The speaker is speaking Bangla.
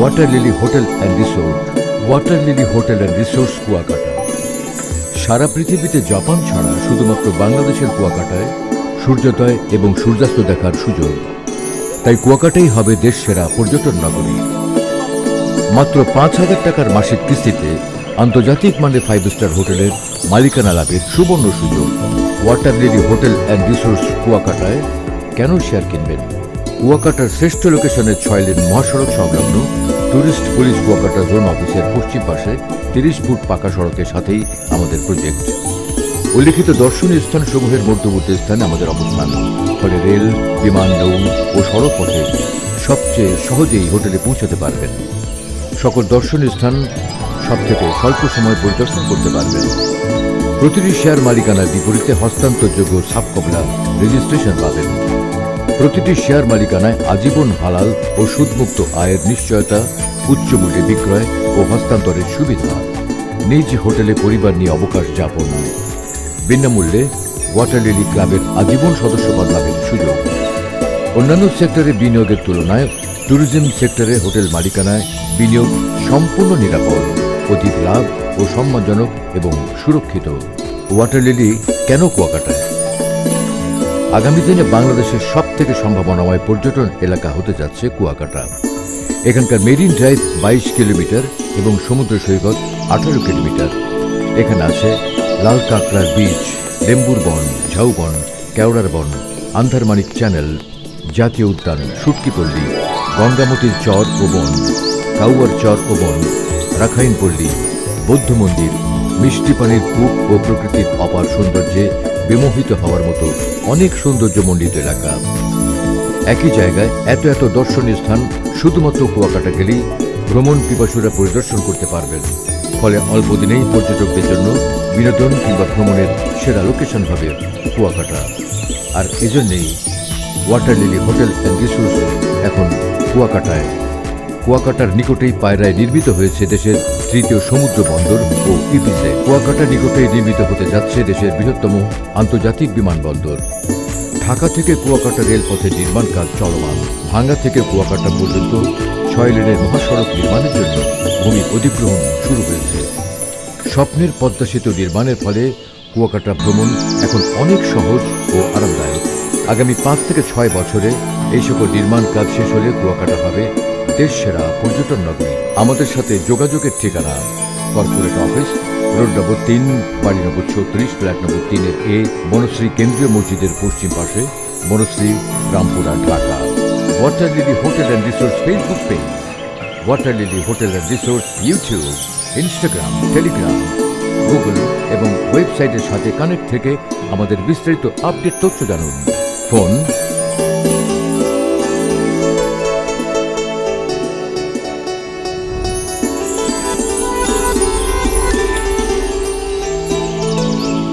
Water lily hotel and resort water lily hotel and resorts Kuakata সারা পৃথিবীতে জাপান ছাড়া শুধুমাত্র বাংলাদেশের কুয়াকাটায় সূর্যোদয় এবং সূর্যাস্ত দেখার সুযোগ। তাই কুয়াকাটাই হবে দেশ সেরা পর্যটন নগরী। মাত্র পাঁচ হাজার টাকার মাসিক কিস্তিতে আন্তর্জাতিক মানের ফাইভ স্টার হোটেলের মালিকানা লাভের সুবর্ণ সুযোগ। Water lily hotel and resorts কুয়াকাটায় কেন শেয়ার কিনবেন? কুয়াকাটার শ্রেষ্ঠ লোকেশনের ছয় লেন মহাসড়ক সংলগ্ন ট্যুরিস্ট পুলিশ কুয়াকাটা জোন অফিসের পশ্চিম পাশে তিরিশ ফুট পাকা সড়কের সাথেই আমাদের প্রজেক্ট উল্লিখিত দর্শনীয় স্থানসমূহের মধ্যবর্তী স্থানে আমাদের অবস্থান। ফলে রেল, বিমান, নৌ ও সড়ক পথে সবচেয়ে সহজেই হোটেলে পৌঁছাতে পারবেন। সকল দর্শনীয় স্থান সব থেকে স্বল্প সময় পরিদর্শন করতে পারবেন। প্রতিটি শেয়ার মালিকানার বিপরীতে হস্তান্তরযোগ্য সাবকবলা রেজিস্ট্রেশন পাবেন। প্রতিটি শেয়ার মালিকানায় আজীবন হালাল ও সুদমুক্ত আয়ের নিশ্চয়তা, উচ্চ মূল্যে বিক্রয় ও হস্তান্তরের সুবিধা। নিজ হোটেলে পরিবার নিয়ে অবকাশ যাপন। বিনামূল্যে ওয়াটার লিলি ক্লাবের আজীবন সদস্যপদ লাভের সুযোগ। অন্যান্য সেক্টরে বিনিয়োগের তুলনায় ট্যুরিজম সেক্টরে হোটেল মালিকানায় বিনিয়োগ সম্পূর্ণ নিরাপদ, অধিক লাভ ও সম্মানজনক এবং সুরক্ষিত। ওয়াটার লিলি কেন কুয়াকাটায়? আগামী দিনে বাংলাদেশের সব থেকে সম্ভাবনাময় পর্যটন এলাকা হতে যাচ্ছে কুয়াকাটা। এখানকার মেরিন ড্রাইভ বাইশ কিলোমিটার এবং সমুদ্র সৈকত আঠারো কিলোমিটার। এখানে আছে লাল কাঁকড়ার বীচ লেম্বুর বন ঝাউবন কেওড়ার বন, আন্ধারমানিক চ্যানেল, জাতীয় উদ্যান সুটকিপল্লী গঙ্গামতির চর ও বন, কাউয়ার চর ও বন রাখাইনপল্লী বৌদ্ধ মন্দির, মিষ্টি পানির কূপ ও প্রকৃতির অপার সৌন্দর্যে বিমোহিত হওয়ার মতো অনেক সৌন্দর্যমণ্ডিত এলাকা। একই জায়গায় এত এত দর্শনীয় স্থান শুধুমাত্র কুয়াকাটা গেলেই ভ্রমণ পিপাসুরা পরিদর্শন করতে পারবেন। ফলে অল্প দিনেই পর্যটকদের জন্য বিনোদন কিংবা ভ্রমণের সেরা লোকেশন হবে কুয়াকাটা। আর এজন্যেই water lily hotel and resorts এখন কুয়াকাটায়। কুয়াকাটার নিকটেই পায়রায় নির্মিত হয়েছে দেশের তৃতীয় সমুদ্র বন্দর ও ইপিজে। কুয়াকাটার নিকটেই নির্মিত হতে যাচ্ছে দেশের বৃহত্তম আন্তর্জাতিক বিমানবন্দর। ঢাকা থেকে কুয়াকাটা রেলপথে নির্মাণ কাজ চলমান। ভাঙ্গা থেকে কুয়াকাটা পর্যন্ত ছয় লেনের মহাসড়ক নির্মাণের জন্য ভূমি অধিগ্রহণ শুরু হয়েছে। স্বপ্নের পদ্মা সেতু নির্মাণের ফলে কুয়াকাটা ভ্রমণ এখন অনেক সহজ ও আরামদায়ক। আগামী পাঁচ থেকে ছয় বছরে এই সকল নির্মাণ কাজ শেষ হলে কুয়াকাটা হবে দেশ সেরা পর্যটন নগরী। আমাদের সাথে যোগাযোগের ঠিকানা কর্পোরেট অফিস, রোড নম্বর তিন, বাড়ি নম্বর ছত্রিশ, ফ্ল্যাট নম্বর তিনের এ বনশ্রী কেন্দ্রীয় মসজিদের পশ্চিম পাশে Banasree Rampura, Dhaka. Water lily hotel and resorts Facebook page water lily hotel and resorts YouTube Instagram Telegram Google এবং ওয়েবসাইটের সাথে কানেক্ট থেকে আমাদের বিস্তারিত আপডেট তথ্য জানুন। ফোন